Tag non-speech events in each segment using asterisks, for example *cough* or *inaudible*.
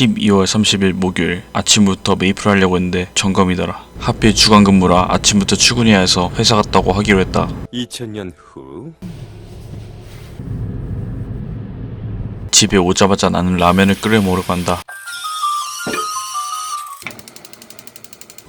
12월 30일 목요일 아침부터 메이플 하려고 했는데 점검이더라. 하필 주간 근무라 아침부터 출근해야 해서 회사 갔다고 하기로 했다. 2000년 후 집에 오자마자 나는 라면을 끓여 먹으러 간다.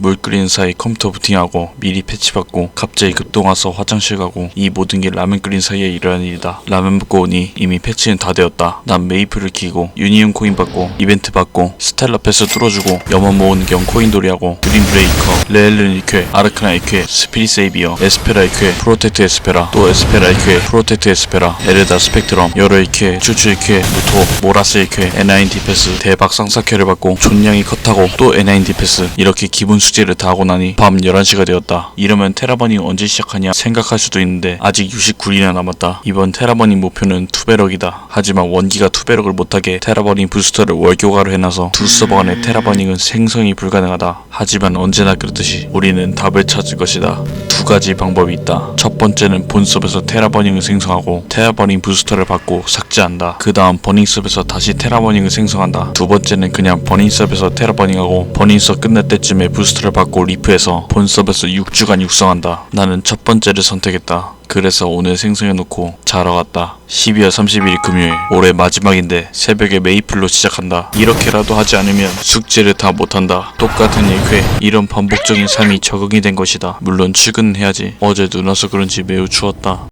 물 끓이는 사이 컴퓨터 부팅하고 미리 패치받고 갑자기 급동 와서 화장실 가고 이 모든 게 라면 끓인 사이에 일어난 일이다. 라면 먹고 오니 이미 패치는 다 되었다. 난 메이플을 키고 유니온 코인 받고 이벤트 받고 스텔라 패스 뚫어주고 염원 모으는 겸 코인 돌이하고 그린 브레이커 레일른 1회 아르카나 1회 스피릿 세이비어 에스페라 1회 프로텍트 에스페라 또 에스페라 1회 프로텍트 에스페라 에르다 스펙트럼 여러 1회 추추 1회 무토 모라스 1회 N9D 패스 대박 쌍사캐를 받고 존냥이 컷하고 또 N9D 패스 이렇게 기본 숙제를 다 하고 나니 밤 11시가 되었다. 이러면 테라버닝 언제 시작하냐 생각할 수도 있는데 아직 69일이나 남았다. 이번 테라버닝 목표는 투베럭이다. 하지만 원기가 투베럭을 못하게 테라버닝 부스터를 월교가로 해놔서 두 서버 간의 테라버닝은 생성이 불가능하다. 하지만 언제나 그렇듯이 우리는 답을 찾을 것이다. 두 가지 방법이 있다. 첫 번째는 본섭에서 테라버닝을 생성하고 테라버닝 부스터를 받고 삭제한다. 그 다음 버닝섭에서 다시 테라버닝을 생성한다. 두 번째는 그냥 버닝섭에서 테라버닝하고 버닝섭 끝날 때쯤에 부스터 를 받고 리프해서 본섭에서 6주간 육성한다. 나는 첫 번째를 선택했다. 그래서 오늘 생성해놓고 자러 갔다. 12월 30일 금요일 올해 마지막인데 새벽에 메이플로 시작한다. 이렇게라도 하지 않으면 숙제를 다 못한다. 똑같은 일회 이런 반복적인 삶이 적응이 된 것이다. 물론 출근은 해야지. 어제 눈 와서 그런지 매우 추웠다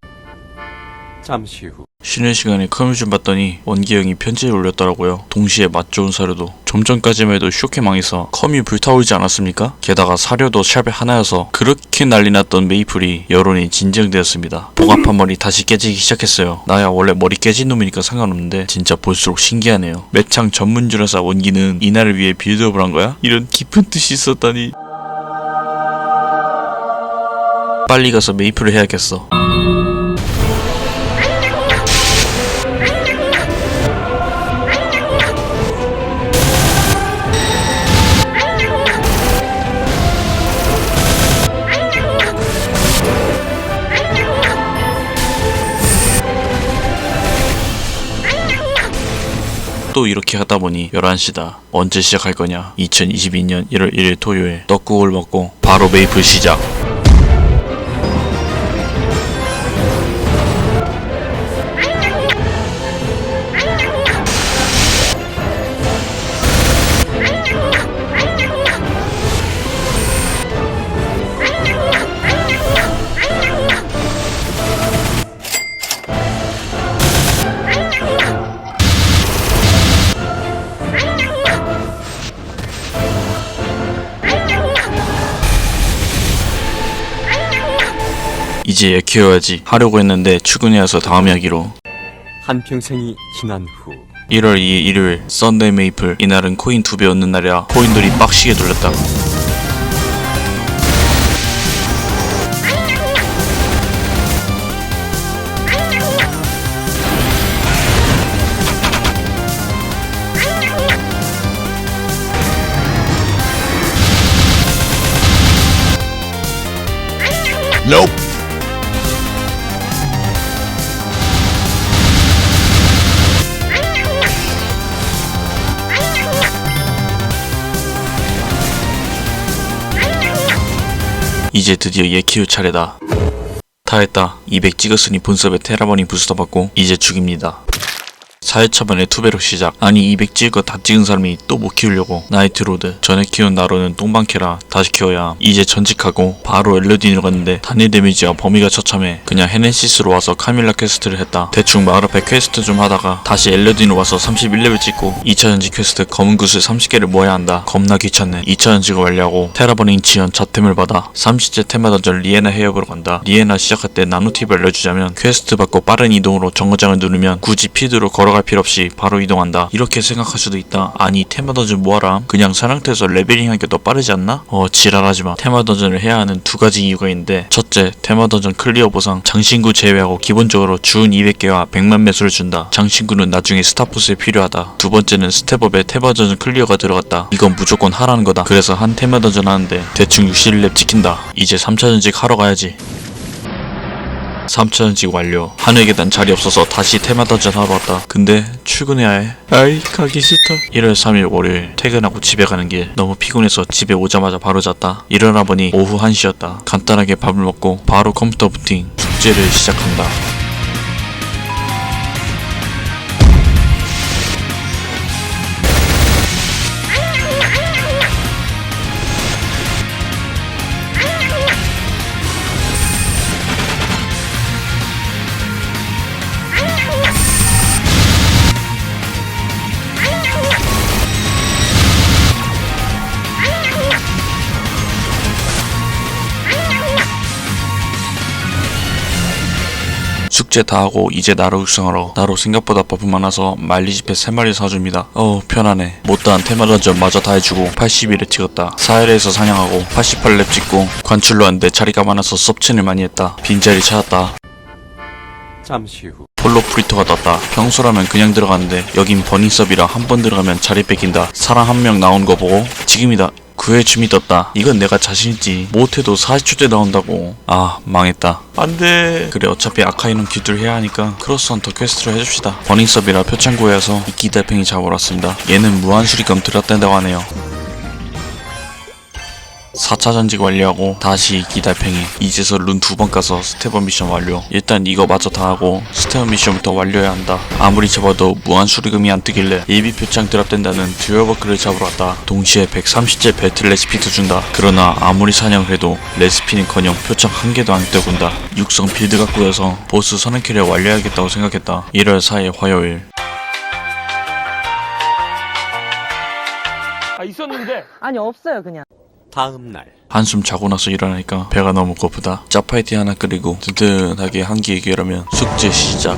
잠시 후 쉬는 시간에 컴을 좀 봤더니 원기 형이 편지를 올렸더라고요. 동시에 맛 좋은 사료도. 좀 전까지만 해도 쇼케 망해서 컴이 불타오르지 않았습니까? 게다가 사료도 샵에 하나여서 그렇게 난리 났던 메이플이 여론이 진정되었습니다. 복합한 머리 다시 깨지기 시작했어요. 나야 원래 머리 깨진 놈이니까 상관없는데 진짜 볼수록 신기하네요. 매창 전문주라사 원기는 이날을 위해 빌드업을 한 거야? 이런 깊은 뜻이 있었다니. 빨리 가서 메이플을 해야겠어. 또 이렇게 하다 보니 11시다. 언제 시작할 거냐? 2022년 1월 1일 토요일 떡국을 먹고 바로 메이플 시작. 이제 애 키워야지 하려고 했는데 출근해야 해서 다음에 하기로. 한평생이 지난 후 1월 2일 일요일 썬데이 메이플 이날은 코인 두 배 얻는 날이라 코인들이 빡시게 돌렸다. 이제 드디어 얘 키울 차례다. 다 했다. 200 찍었으니 본섭에 테라버닝 부스터 받고 이제 죽입니다. 4회차 만에 투배로 시작. 아니 200 찍을 거 다 찍은 사람이 또 못 키우려고. 나이트로드. 전에 키운 나로는 똥방캐라 다시 키워야 함. 이제 전직하고 바로 엘르딘으로 갔는데 단일 데미지와 범위가 처참해. 그냥 헤네시스로 와서 카밀라 퀘스트를 했다. 대충 마을 앞에 퀘스트 좀 하다가 다시 엘르딘으로 와서 31레벨 찍고 2차 전직 퀘스트 검은 구슬 30개를 모아야 한다. 겁나 귀찮네. 2차 전직을 완료하고 테라버닝 지원 자템을 받아 30째 테마 던전 리에나 해역으로 간다. 리에나 시작할 때 나노 팁을 알려주자면 퀘스트 받고 빠른 이동으로 정거장을 누르면 굳이 피드로 걸어 갈 필요 없이 바로 이동한다. 이렇게 생각할 수도 있다. 아니 테마 던전 뭐하람? 그냥 사냥터에서 레벨링 하는 게 더 빠르지 않나? 어 지랄하지마. 테마 던전을 해야 하는 두 가지 이유가 있는데 첫째 테마 던전 클리어 보상 장신구 제외하고 기본적으로 주운 200개와 100만 매수를 준다. 장신구는 나중에 스타포스에 필요하다. 두 번째는 스텝업에 테마 던전 클리어가 들어갔다. 이건 무조건 하라는 거다. 그래서 한 테마 던전 하는데 대충 60렙 찍힌다. 이제 3차 전직 하러 가야지. 3차전직 완료. 하늘 계단 자리 없어서 다시 테마 던전 하러 왔다. 근데 출근해야 해. 아이 가기 싫다. 1월 3일 월요일 퇴근하고 집에 가는 길 너무 피곤해서 집에 오자마자 바로 잤다. 일어나 보니 오후 1시였다. 간단하게 밥을 먹고 바로 컴퓨터 부팅 숙제를 시작한다. 숙제 다 하고 이제 나로 육성하러 나로 생각보다 버프 많아서 패 3마리 사줍니다. 어우 편하네. 못다한 테마던전 마저 다 해주고 81을 찍었다. 4일에서 사냥하고 88렙 찍고 관출로 왔는데 자리가 많아서 섭친을 많이 했다. 빈자리 찾았다. 잠시 후. 폴로 프리터가 떴다. 평소라면 그냥 들어가는데 여긴 버닝섭이라 한 번 들어가면 자리 뺏긴다. 사람 한 명 나온 거 보고 지금이다 그의 춤이 떴다. 이건 내가 자신있지. 못해도 40초 때 나온다고. 아 망했다. 안돼. 그래 어차피 아카이는 기두를 해야 하니까 크로스 헌터 퀘스트를 해줍시다. 버닝섭이라 표창고에서 이끼 달팽이 잡으러 왔습니다. 얘는 무한 수리검 들었댄다고 하네요 4차 전직 완료하고 다시 이끼 달팽이 이제서 룬 두 번 까서 스테번 미션 완료. 일단 이거 마저 다 하고 스테번 미션부터 완료해야 한다. 아무리 잡아도 무한 수리금이 안 뜨길래 예비 표창 드랍된다는 듀얼버크를 잡으러 왔다. 동시에 130제 배틀 레시피도 준다. 그러나 아무리 사냥을 해도 레시피는커녕 표창 한 개도 안 뜨곤다. 육성 빌드가 꾸여서 보스 선행키를 완료해야겠다고 생각했다. 1월 4일 화요일. 아 있었는데. 아니 없어요 그냥 다음 날 한숨 자고 나서 일어나니까 배가 너무 고프다. 짜파이티 하나 끓이고 든든하게 한끼 해결하면 숙제 시작.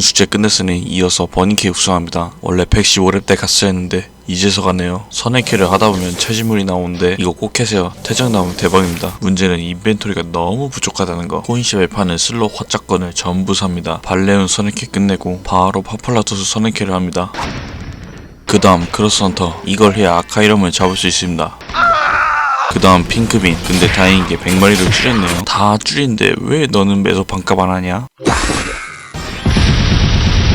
숙제 끝냈으니 이어서 버닝키 육성합니다. 원래 115렙 때 갔어야 했는데 이제서 가네요. 선행키를 하다 보면 체지물이 나오는데 이거 꼭 해세요. 퇴장 나오면 대박입니다. 문제는 인벤토리가 너무 부족하다는 거. 코인샵에 파는 슬로 화짝건을 전부 삽니다. 발레온 선행키 끝내고 바로 파팔라토스 선행키를 합니다. 그 다음 크로스헌터 이걸 해야 아카이럼을 잡을 수 있습니다. 그 다음 핑크빈 근데 다행인 게 100마리를 줄였네요 다 줄인데 왜 너는 매소 반값 안 하냐?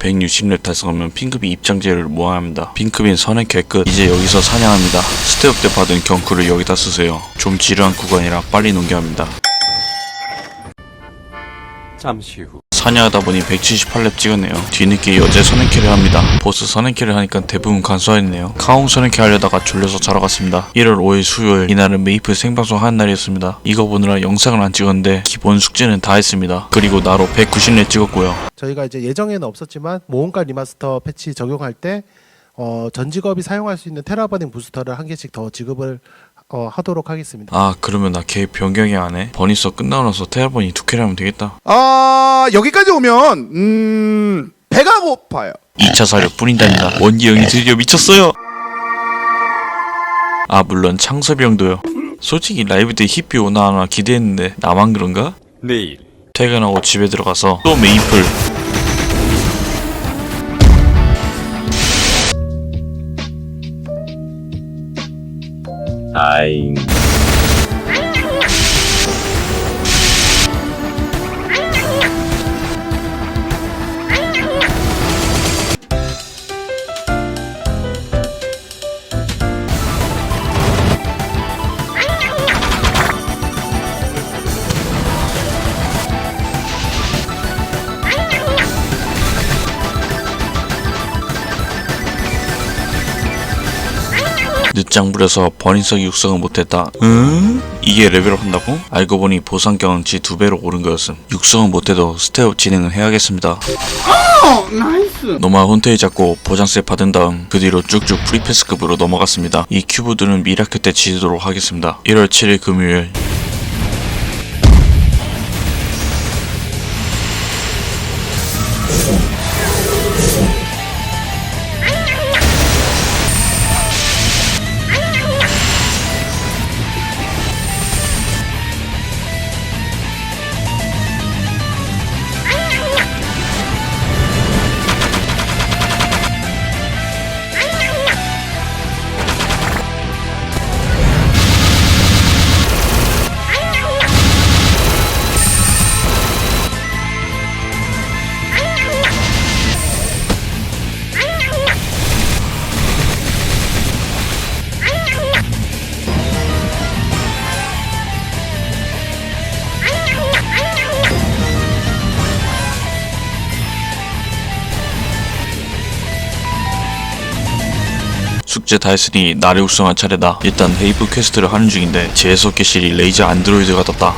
160렙 달성하면 핑크빈 입장제를 모아야 합니다. 핑크빈 선행 개끝 이제 여기서 사냥합니다. 스텝업 때 받은 경쿠를 여기다 쓰세요. 좀 지루한 구간이라 빨리 넘겨야 합니다. 잠시 후 사냥하다 보니 178렙 찍었네요. 뒤늦게 여제 선행키를 합니다. 보스 선행키를 하니까 대부분 간소했네요. 카옹 선행키 하려다가 졸려서 자러 갔습니다. 1월 5일 수요일 이날은 메이플 생방송 하는 날이었습니다. 이거 보느라 영상을 안 찍었는데 기본 숙제는 다 했습니다. 그리고 나로 190렙 찍었고요. 저희가 이제 예정에는 없었지만 모험가 리마스터 패치 적용할 때 어, 전 직업이 사용할 수 있는 테라버닝 부스터를 한 개씩 더 지급을 어, 하도록 하겠습니다. 아 그러면 나 계획 변경이 안 해? 버니서 끝나고 나서 테라본이 두 개를 하면 되겠다. 아 여기까지 오면 음 배가 고파요. 2차 사료 뿌린답니다. 원기 형이 드디어 미쳤어요. 아 물론 창섭이 형도요. 솔직히 라이브 때 힙비 오나 하나 기대했는데 나만 그런가? 내일 퇴근하고 집에 들어가서 또 메이플 다 늦장 부려서 버닝석 육성을 못했다. 응? 이게 레벨업 한다고? 알고 보니 보상 경험치 두 배로 오른 거였음. 육성은 못해도 스텝업 진행은 해야겠습니다. 노멀 혼테이 잡고 보장세 받은 다음 그 뒤로 쭉쭉 프리패스급으로 넘어갔습니다. 이 큐브들은 미라클 때 지도록 하겠습니다. 1월 7일 금요일 숙제 다 했으니 나를 육성할 차례다. 일단 헤이브 퀘스트를 하는 중인데 재해석기실이 레이저 안드로이드가 떴다.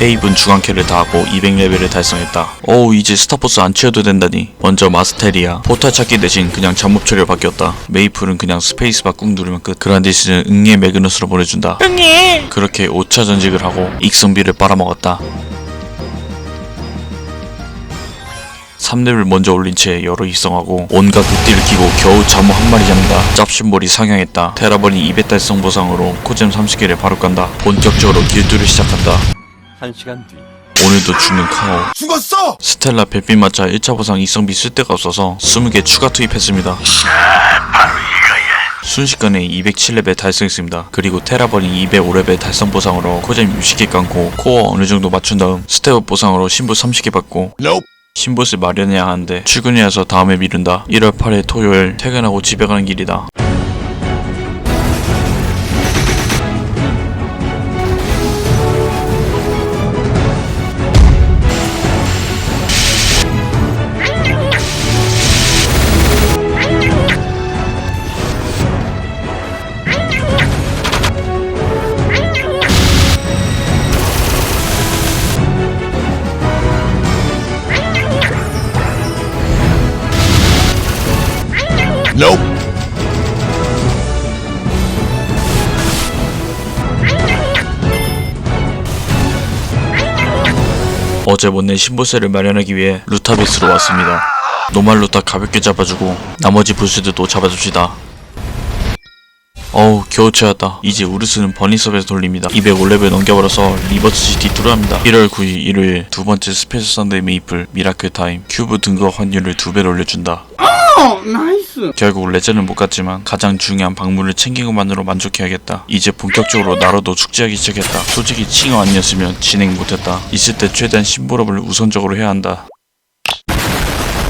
헤이브는 주간캐를 다 하고 200레벨을 달성했다. 어우 이제 스타포스 안 치워도 된다니. 먼저 마스테리아 포탈 찾기 대신 그냥 잠복 처리로 바뀌었다. 메이플은 그냥 스페이스바 꾹 누르면 끝. 그란디스는 응애 매그너스로 보내준다. 응애! 그렇게 5차 전직을 하고 익성비를 빨아먹었다. 3렙을 먼저 올린 채 여러 입성하고 온갖 극딜을 끼고 겨우 잠모 한 마리 잡는다. 짭신볼이 상향했다. 테라버니 200 달성 보상으로 코잼 30개를 바로 간다. 본격적으로 길두를 시작한다. 한 시간 뒤. 오늘도 죽는 카오. 죽었어! 스텔라 별빛 맞자 1차 보상 입성비 쓸 데가 없어서 20개 추가 투입했습니다. 순식간에 207레벨 달성했습니다. 그리고 테라버니 205레벨 달성 보상으로 코잼 60개 깡고 코어 어느 정도 맞춘 다음 스텝업 보상으로 신부 30개 받고 신봇을 마련해야 하는데 출근이라서 다음에 미룬다. 1월 8일 토요일 퇴근하고 집에 가는 길이다. 어제 못낸 신보세를 마련하기 위해 루타베스로 왔습니다. 노말 루타 가볍게 잡아주고 나머지 부스들도 잡아줍시다. 어우 겨우 채웠다. 이제 우르스는 버니섭에서 돌립니다. 205레벨 넘겨버려서 리버스 GT 투르합니다. 1월 9일 일요일 두 번째 스페셜 선데이 메이플 미라클 타임 큐브 등급 확률을 두 배로 올려준다. 결국 레전은 못 갔지만 가장 중요한 방문을 챙긴 것만으로 만족해야겠다. 이제 본격적으로 나로도 축제하기 시작했다. 솔직히 칭어 아니었으면 진행 못했다. 있을 때 최대한 심볼업을 우선적으로 해야 한다.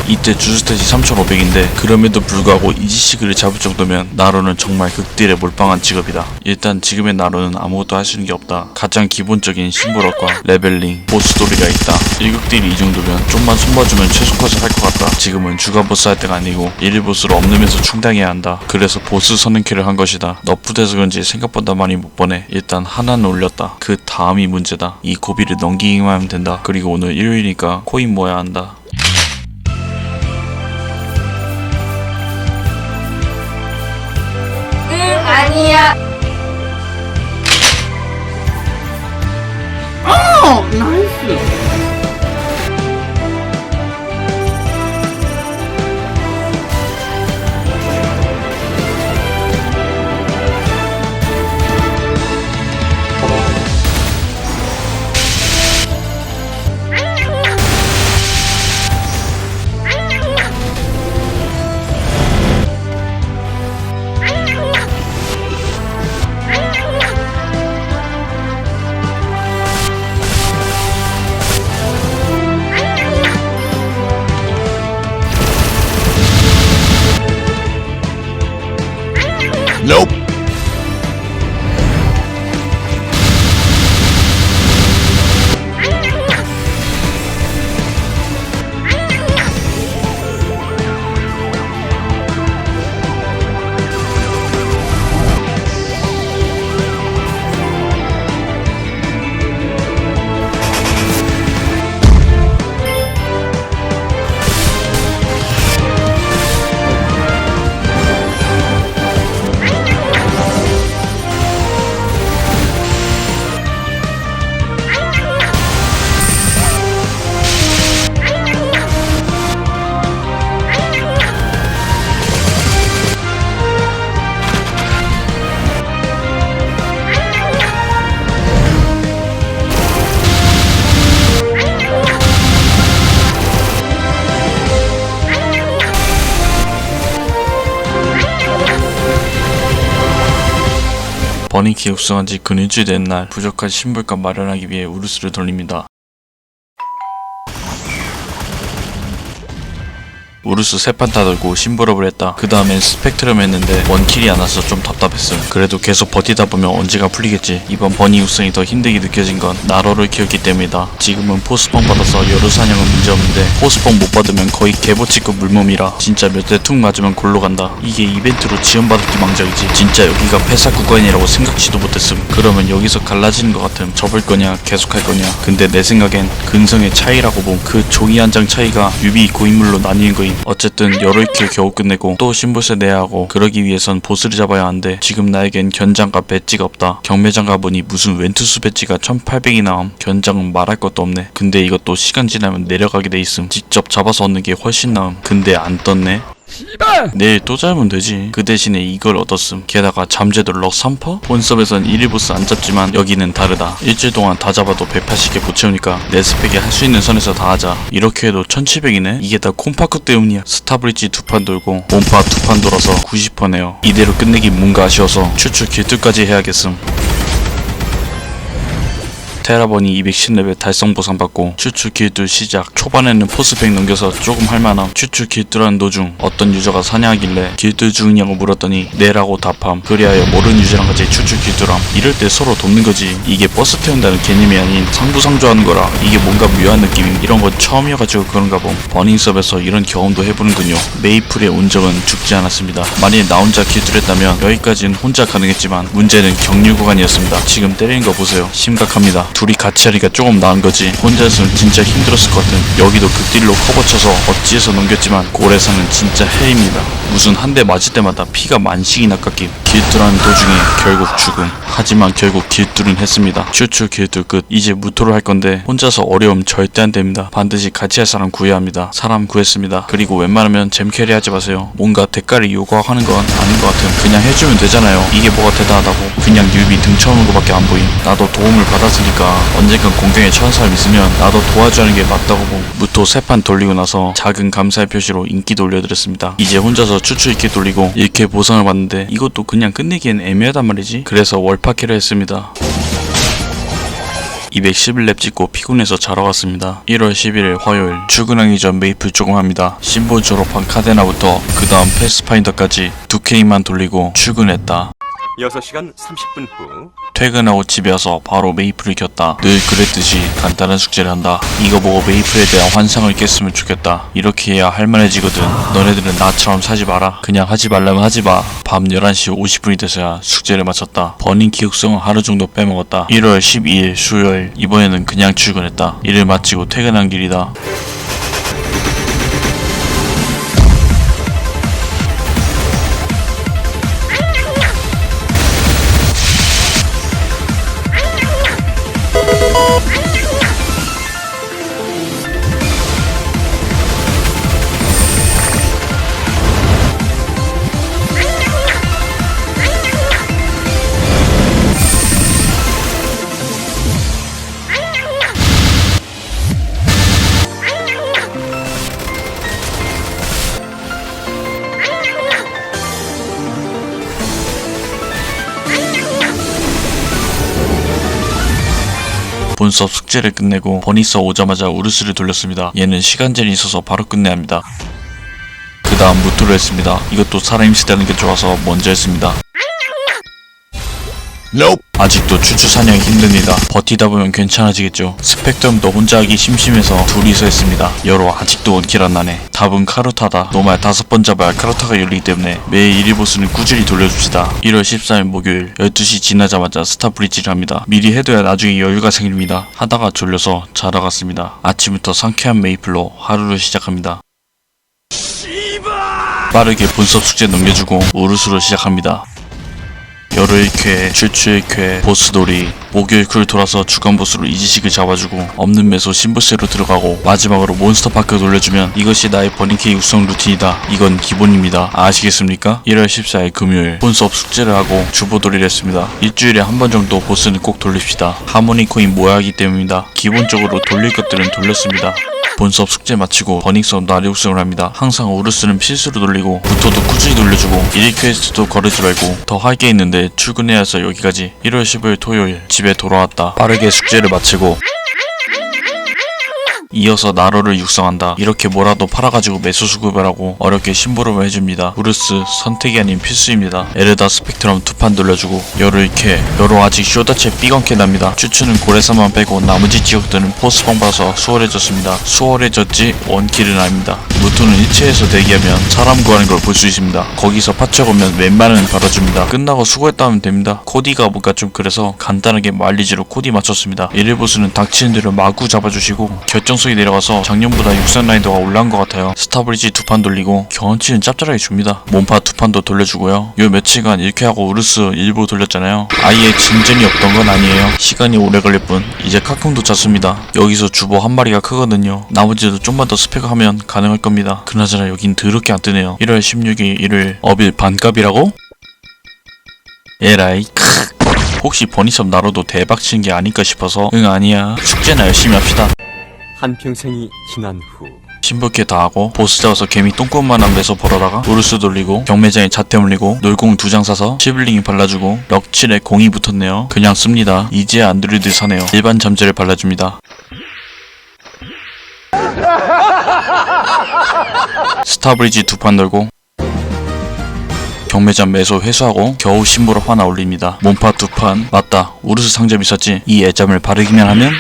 이때 주스탯이 3500인데 그럼에도 불구하고 이지시그를 잡을 정도면 나로는 정말 극딜에 몰빵한 직업이다. 일단 지금의 나로는 아무것도 할 수 있는 게 없다. 가장 기본적인 심볼업과 레벨링, 보스 스토리가 있다. 1극딜이 이 정도면 좀만 손봐주면 최소컷을 할 것 같다. 지금은 주간 보스 할 때가 아니고 1일 보스를 없누면서 충당해야 한다. 그래서 보스 선행캐를 한 것이다. 너프돼서 그런지 생각보다 많이 못 보내. 일단 하나는 올렸다. 그 다음이 문제다. 이 고비를 넘기기만 하면 된다. 그리고 오늘 일요일이니까 코인 모아야 한다. niya. Oh, nice. 버닝키 육성한 지 근일주일 된날 부족한 신불값 마련하기 위해 우르스를 돌립니다. 우르스 세판다 돌고 심부럽을 했다. 그 다음엔 스펙트럼 했는데 원킬이 안 와서 좀 답답했음. 그래도 계속 버티다 보면 언제가 풀리겠지. 이번 버니 육성이 더 힘들게 느껴진 건 나로를 키웠기 때문이다. 지금은 포스펑 받아서 여루 사냥은 문제없는데 포스펑 못 받으면 거의 개보치급 물몸이라 진짜 몇 대 툭 맞으면 골로 간다. 이게 이벤트로 지원받았기 망정이지. 진짜 여기가 폐사 구간이라고 생각지도 못했음. 그러면 여기서 갈라지는 것 같음. 접을 거냐 계속 할 거냐. 근데 내 생각엔 근성의 차이라고 봄. 그 종이 한 장 차이가 유비 고인물로 나뉘는 거임. 어쨌든 킬 겨우 끝내고 또 신보세 내야 하고 그러기 위해선 보스를 잡아야 하는데 지금 나에겐 견장갑 배지가 없다. 경매장 가 보니 무슨 웬투스 배지가 1800이 나옴. 견장은 말할 것도 없네. 근데 이것도 시간 지나면 내려가게 돼 있음. 직접 잡아서 얻는 게 훨씬 나음. 근데 안 떴네. 내일 또 잡으면 되지. 그 대신에 이걸 얻었음. 게다가 잠재도 럭 3퍼? 본섭에선 1일 보스 안 잡지만 여기는 다르다. 일주일 동안 다 잡아도 180개 못 채우니까 내 스펙이 할수 있는 선에서 다 하자. 이렇게 해도 1700이네? 이게 다 콤파크 때문이야. 스타브리지 두 판 돌고 몸파 두 판 돌아서 90퍼네요. 이대로 끝내기 뭔가 아쉬워서 추출 길들까지 해야겠음. 테라버니 210레벨 달성 보상 받고 추출 길들 시작 초반에는 포스백 넘겨서 조금 할만함 추출 길들하는 도중 어떤 유저가 사냥하길래 길들 중이냐고 물었더니 네라고 답함. 그리하여 모르는 유저랑 같이 추출 길들함. 이럴 때 서로 돕는 거지. 이게 버스 태운다는 개념이 아닌 상부상조하는 거라 이게 뭔가 묘한 느낌임 이런 건 처음이어가지고 그런가 봄. 버닝섭에서 이런 경험도 해보는군요. 메이플의 온정은 죽지 않았습니다. 만일 나 혼자 길들했다면 여기까지는 혼자 가능했지만 문제는 경류 구간이었습니다. 지금 때리는 거 보세요. 심각합니다 둘이 같이 하니까 조금 나은 거지. 혼자서는 진짜 힘들었을 것 같은. 여기도 극딜로 커버 쳐서 어찌해서 넘겼지만 고래상은 진짜 헬입니다. 무슨 한 대 맞을 때마다 피가 만식이나 깎임 길들하는 도중에 결국 죽음. 하지만 결국 길들은 했습니다. 슈츠 길들 끝. 이제 무토를 할 건데 혼자서 어려움 절대 안 됩니다. 반드시 같이 할 사람 구해야 합니다. 사람 구했습니다. 그리고 웬만하면 잼캐리 하지 마세요. 뭔가 대가를 요구하는 건 아닌 것 같은. 그냥 해주면 되잖아요. 이게 뭐가 대단하다고. 그냥 뉴비 등쳐오는 것밖에 안 보임. 나도 도움을 받았으니까 언젠간 공경에 처한 사람 있으면 나도 도와주는 게 맞다고 봄 무토 세 판 돌리고 나서 작은 감사의 표시로 인기도 올려드렸습니다 이제 혼자서 추추 있게 돌리고 이렇게 보상을 받는데 이것도 그냥 끝내기엔 애매하단 말이지 그래서 월파키를 했습니다 211렙 찍고 피곤해서 자러 갔습니다. 1월 11일 화요일 출근하기 전 메이플 조금 합니다. 심볼 졸업한 카데나부터 그 다음 패스파인더까지 두 K만 돌리고 출근했다. 6시간 30분 후 퇴근하고 집에 와서 바로 메이플을 켰다. 늘 그랬듯이 간단한 숙제를 한다. 이거 보고 메이플에 대한 환상을 깼으면 좋겠다. 이렇게 해야 할만해지거든. 너네들은 나처럼 사지 마라. 그냥 하지 말라면 하지 마. 밤 11시 50분이 돼서야 숙제를 마쳤다. 버닝 기억성은 하루 정도 빼먹었다. 1월 12일 수요일 이번에는 그냥 출근했다. 일을 마치고 퇴근한 길이다. 본섭 숙제를 끝내고 버니서 오자마자 우르스를 돌렸습니다. 얘는 시간제한이 있어서 바로 끝내야 합니다. 그 다음 무토를 했습니다. 이것도 사람 임시다는 게 좋아서 먼저 했습니다. 아직도 추추 사냥이 힘듭니다. 버티다 보면 괜찮아지겠죠. 스펙트럼도 혼자 하기 심심해서 둘이서 했습니다. 여로 아직도 원킬 안 나네. 답은 카루타다. 노말 다섯 번 잡아야 카루타가 열리기 때문에 매일 1일 보스는 꾸준히 돌려줍시다. 1월 14일 목요일 12시 지나자마자 스타 브리지를 합니다. 미리 해둬야 나중에 여유가 생깁니다. 하다가 졸려서 자러 갔습니다. 아침부터 상쾌한 메이플로 하루를 시작합니다. 빠르게 본섭 숙제 넘겨주고 우르스로 시작합니다. 열흘 1회, 출출 1회, 보스돌이, 목요일 쿨 돌아서 주간 보스로 이지식을 잡아주고 없는 매소 신보스로 들어가고 마지막으로 몬스터파크 돌려주면 이것이 나의 버닝케이 육성 루틴이다. 이건 기본입니다. 아시겠습니까? 1월 14일 금요일 본수업 숙제를 하고 주보돌이를 했습니다. 일주일에 한 번 정도 보스는 꼭 돌립시다. 하모니 코인 모아하기 때문입니다. 기본적으로 돌릴 것들은 돌렸습니다. 본 수업 숙제 마치고 버닝 수업 나리 육성을 합니다. 항상 우르스는 필수로 돌리고 부토도 꾸준히 돌려주고 1일 퀘스트도 거르지 말고 더 할 게 있는데 출근해야 해서 여기까지 1월 15일 토요일 집에 돌아왔다. 빠르게 숙제를 마치고 이어서 나로를 육성한다. 이렇게 뭐라도 팔아가지고 매수 수급을 하고 어렵게 심부름을 해줍니다. 우르스 선택이 아닌 필수입니다. 에르다 스펙트럼 두 판 돌려주고 열을 캐 열로 아직 쇼다체 삐건캐 납니다. 추추는 고래사만 빼고 나머지 지역들은 포스방 봐서 수월해졌습니다. 수월해졌지 원킬은 아닙니다. 무토는 일체에서 대기하면 사람 구하는 걸 볼 수 있습니다. 거기서 파츠 오면 웬만은 받아줍니다. 끝나고 수고했다 면 됩니다. 코디가 뭔가 좀 그래서 간단하게 말리지로 코디 맞췄습니다. 일일 보스는 닥치는 대로 마구 잡아주시고 결정 성이 내려가서 작년보다 육상 라인도가 올라온 것 같아요. 스타브리지 두 판 돌리고 경험치는 짭짤하게 줍니다. 몸파 두 판도 돌려주고요. 요 며칠간 이렇게 하고 우르스 일부 돌렸잖아요. 아예 진전이 없던 건 아니에요. 시간이 오래 걸릴 뿐 이제 카쿵도 짰습니다. 여기서 주보 한 마리가 크거든요. 나머지도 좀만 더 스펙하면 가능할 겁니다. 그나저나 여긴 더럽게 안 뜨네요. 1월 16일 일요일 어빌 반값이라고? 에라이 크. 혹시 버니섭 나로도 대박 치는 게 아닐까 싶어서 응 아니야 숙제나 열심히 합시다 한평생이 지난 후 신부캐 다 하고 보스 잡아서 개미 똥꼬만한 매서 벌어다가 우르스 돌리고 경매장에 자태 올리고 놀공 두 장 사서 시블링이 발라주고 럭칠에 공이 붙었네요. 그냥 씁니다. 이제 안드로이드 사네요. 일반 잠재를 발라줍니다. *laughs* 스타브리지 두 판 돌고 경매장 매소 회수하고 겨우 신부로 하나 올립니다. 몸파 두 판. 맞다. 우르스 상점 있었지. 이 애잠을 바르기만 하면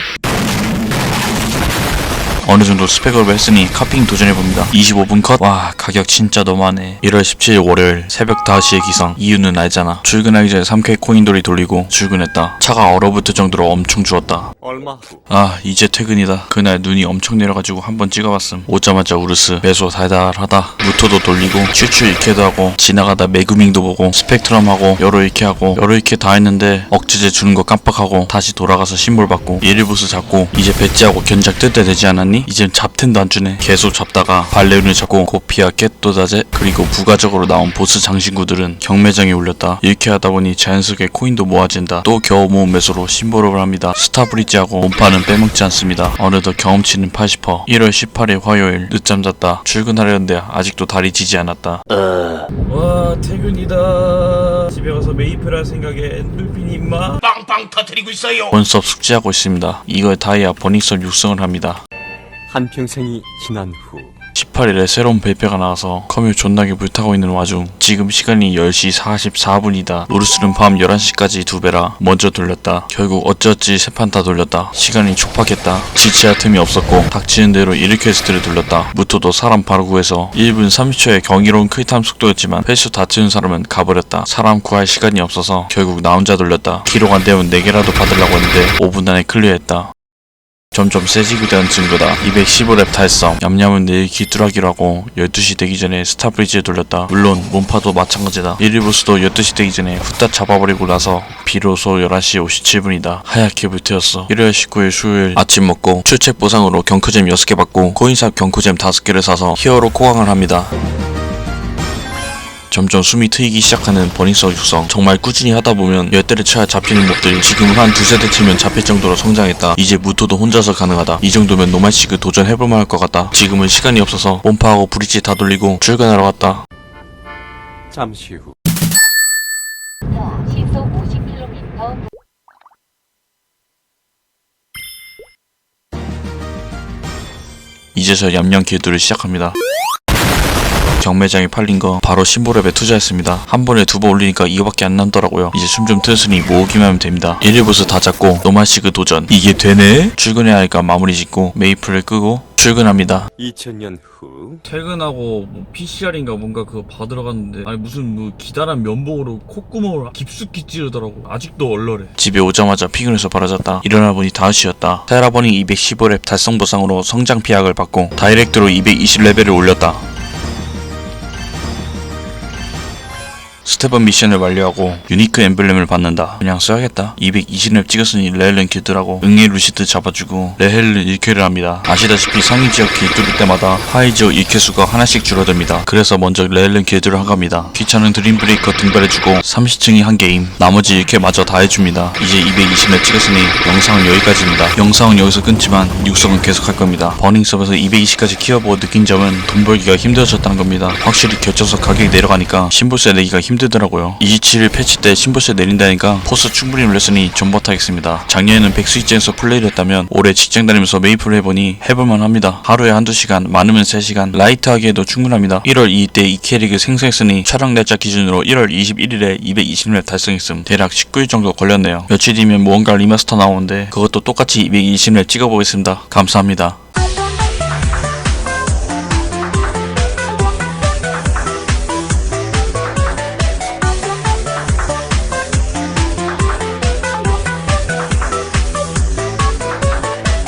어느 정도 스펙업을 했으니 카핑 도전해봅니다. 25분 컷? 와, 가격 진짜 너무하네. 1월 17일 월요일 새벽 5시에 기상. 이유는 알잖아. 출근하기 전에 3K 코인돌이 돌리고 출근했다. 차가 얼어붙을 정도로 엄청 추웠다. 얼마 후 아, 이제 퇴근이다. 그날 눈이 엄청 내려가지고 한번 찍어봤음. 오자마자 우르스, 매소 달달하다. 무토도 돌리고, 슈슈 이케도 하고, 지나가다 메구밍도 보고, 스펙트럼 하고, 여러 이케 하고, 여러 이케 다 했는데, 억지제 주는 거 깜빡하고, 다시 돌아가서 신볼 받고, 일일부스 잡고, 이제 배지하고 견작 뜰 때 되지 않았니? 이젠 잡텐도 안 주네. 계속 잡다가, 발레운을 잡고, 고피아 깨또다제, 그리고 부가적으로 나온 보스 장신구들은 경매장에 올렸다. 이렇게 하다 보니 자연스럽게 코인도 모아진다. 또 겨우 모은 매수로 신보업을 합니다. 스타브리지하고 몸파는 빼먹지 않습니다. 어느덧 경험치는 80%. 1월 18일 화요일 늦잠 잤다. 출근하려는데 아직도 다리 지지 않았다. 와 퇴근이다. 집에 가서 메이플 할 생각에 엔돌핀이 임마. 빵빵 터트리고 있어요. 본수업 숙제하고 있습니다. 이걸 다이아 버닝썬 육성을 합니다. 한평생이 지난 후 18일에 새로운 발표가 나와서 컴퓨 존나게 불타고 있는 와중 지금 시간이 10시 44분이다. 노르스는 밤 11시까지 두 배라 먼저 돌렸다. 결국 어찌어찌 세판 다 돌렸다. 시간이 촉박했다. 지체할 틈이 없었고 닥치는 대로 1일 퀘스트를 돌렸다. 무토도 사람 바로 구해서 1분 30초의 경이로운 클탐 속도였지만 횟수 다치는 사람은 가버렸다. 사람 구할 시간이 없어서 결국 나 혼자 돌렸다. 기록 안 되면 4개라도 받으려고 했는데 5분 안에 클리어했다. 점점 세지고 되는 증거다. 215랩 달성. 얌얌은 내일 귀뚜라기로 하고 12시 되기 전에 스타브리지에 돌렸다. 물론 몸파도 마찬가지다. 1일 보스도 12시 되기 전에 후딱 잡아버리고 나서 비로소 11시 57분이다. 하얗게 불태웠어. 1월 19일 수요일 아침 먹고 출첵 보상으로 경크잼 6개 받고 코인샵 경크잼 5개를 사서 히어로 코강을 합니다. 점점 숨이 트이기 시작하는 버닝썬 육성. 정말 꾸준히 하다 보면 열대를 쳐야 잡히는 몹들이 지금은 한 두세 대 치면 잡힐 정도로 성장했다. 이제 무토도 혼자서 가능하다. 이 정도면 노말시그 도전해볼만 할 것 같다. 지금은 시간이 없어서 몸파하고 브릿지 다 돌리고 출근하러 갔다. 잠시 후. 시속 50km 이제서 얌얌 길도를 시작합니다 경매장에 팔린 거 바로 신보랩에 투자했습니다. 한 번에 두 번 올리니까 이거밖에 안 남더라고요. 이제 숨좀 트으니 모으기만 하면 됩니다. 1일부스 다 잡고 노말시그 도전 이게 되네? 출근해야 하니까 마무리 짓고 메이플을 끄고 출근합니다. 2000년 후 퇴근하고 뭐 PCR인가 뭔가 그거 받으러 갔는데 아니 무슨 뭐 기다란 면봉으로 콧구멍을 깊숙이 찌르더라고 아직도 얼얼해 집에 오자마자 피곤해서 바라졌다 일어나 보니 5시였다 테라버닝 215랩 달성 보상으로 성장 피약을 받고 다이렉트로 220레벨을 올렸다 스텝업 미션을 완료하고 유니크 엠블렘을 받는다. 그냥 써야겠다. 220렙 찍었으니 레헬렌 길드라고 응애 루시드 잡아주고 레헬렌 1킬을 합니다. 아시다시피 상위 지역 길 뚫을 때마다 하이 지역 1킬 수가 하나씩 줄어듭니다. 그래서 먼저 레헬렌 길드를 한갑니다. 귀찮은 드림 브레이커 등발해주고 30층이 한 게임 나머지 1킬 마저 다 해줍니다. 이제 220렙 찍었으니 영상은 여기까지입니다. 영상은 여기서 끊지만 육성은 계속 할 겁니다. 버닝섭에서 220까지 키워보고 느낀 점은 돈 벌기가 힘들어졌다는 겁니다. 확실히 결정석 가격이 내려가니까 신보세 내기가 힘 들더라고요. 27일 패치 때 신보세 내린다니까 포스 충분히 올렸으니 전 못하겠습니다. 작년에는 백수 입장에서 플레이를 했다면 올해 직장 다니면서 메이플 해보니 해볼만 합니다. 하루에 한두 시간, 많으면 3시간, 라이트하게 해도 충분합니다. 1월 2일 때이 캐릭을 생성했으니 촬영 날짜 기준으로 1월 21일에 220렙 달성했음. 대략 19일 정도 걸렸네요. 며칠 뒤면 무언가 리마스터 나오는데 그것도 똑같이 220렙 찍어보겠습니다. 감사합니다.